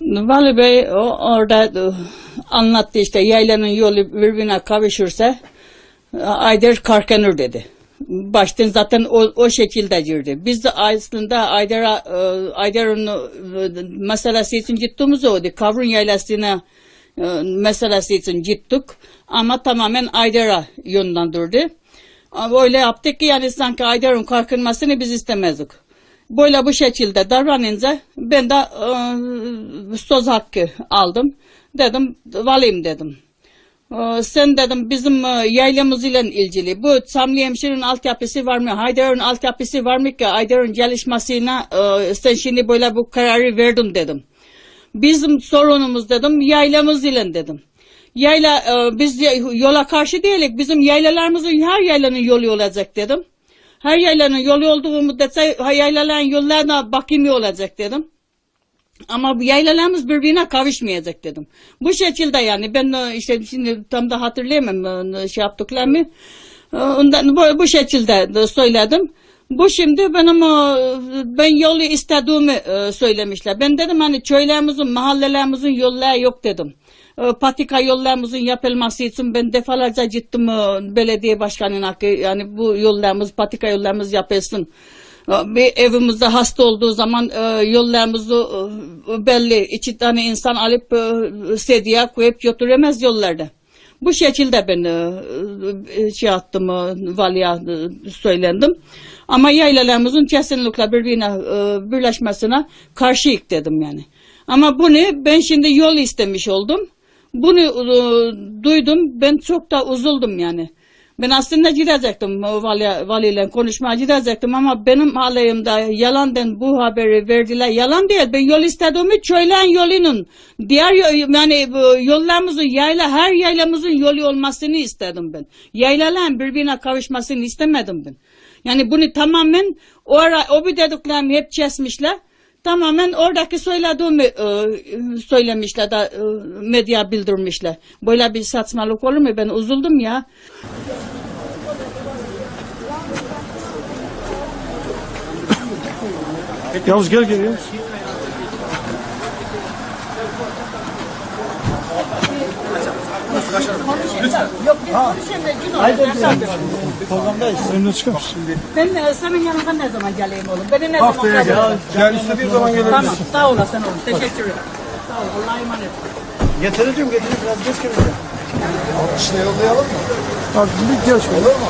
Vali Bey o, orada e, anlattı işte yaylanın yolu birbirine kavuşursa e, Ayder Karkanır dedi. Baştan zaten o, o şekilde girdi. Biz de aslında Ayder'a e, Ayder'in meselesi için gittiğimiz oydu. Kavrun yaylasına meselesi için gittik. Ama tamamen Ayder'a yönlendirdi. Öyle yaptık ki yani sanki Ayder'in kalkınmasını biz istemezdik. Böyle bu şekilde davranınca ben de e, söz hakkı aldım. Dedim valiyim dedim. E, sen dedim bizim e, yaylamız ile ilgili bu Samli Hemşire'nin altyapısı var mı? Haydar'ın altyapısı var mı ki? Haydar'ın gelişmesine e, sen şimdi böyle bu kararı verdin dedim. Bizim sorunumuz dedim yaylamız ile dedim. Yayla e, biz yola karşı değilik. Bizim yaylalarımızın her yaylanın yolu olacak dedim. Her yaylanın yolu olduğu müddetçe yaylaların yollarına bakımı olacak dedim. Ama bu yaylalarımız birbirine kavuşmayacak dedim. Bu şekilde yani ben e, işte şimdi tam da hatırlayamam e, şey yaptıklarımı. E, Ondan bu, bu şekilde de söyledim. Bu şimdi benim e, ben yolu istediğimi e, söylemişler. Ben dedim hani köylerimizin, mahallelerimizin yolları yok dedim. E, Patika yollarımızın yapılması için ben defalarca gittim belediye başkanına ki yani bu yollarımız, patika yollarımız yapılsın. Bir evimizde hasta olduğu zaman yollarımızı belli iki tane insan alıp e, sediye koyup götüremez yollarda. Bu şekilde ben e, e, şey attım, e, valiye söylendim. Ama yaylalarımızın kesinlikle birbirine birleşmesine karşıyık dedim yani. Ama bunu ben şimdi yol istemiş oldum. Bunu duydum, ben çok da uzuldum yani. Ben aslında gidecektim vali, valiyle konuşmaya gidecektim ama benim alayımda yalandan bu haberi verdiler. Yalan değil. Ben yol istediğimi köylerin yolunun diğer yani yollarımızın yayla her yaylamızın yolu olmasını istedim ben. Yaylaların birbirine kavuşmasını istemedim ben. Yani bunu tamamen o ara o bir dediklerimi hep kesmişler. Tamamen oradaki söylediğimi e, söylemişler de e, medya bildirmişler. Böyle bir saçmalık olur mu? Ben uzuldum ya. Yavuz gel gel Yavuz. Programdayız. Önüne çıkar mısın? Ben e, senin yanına ne zaman geleyim oğlum? Beni ne zaman Haftaya gel. Gel istediğin zaman gelebilirsin. Tamam sağ olasın oğlum. Teşekkür ederim. Sağ ol. Allah'a emanet. Getireceğim getireceğim biraz geç geleceğim. İşte yollayalım mı? Abi bir şöyle. Olur mu?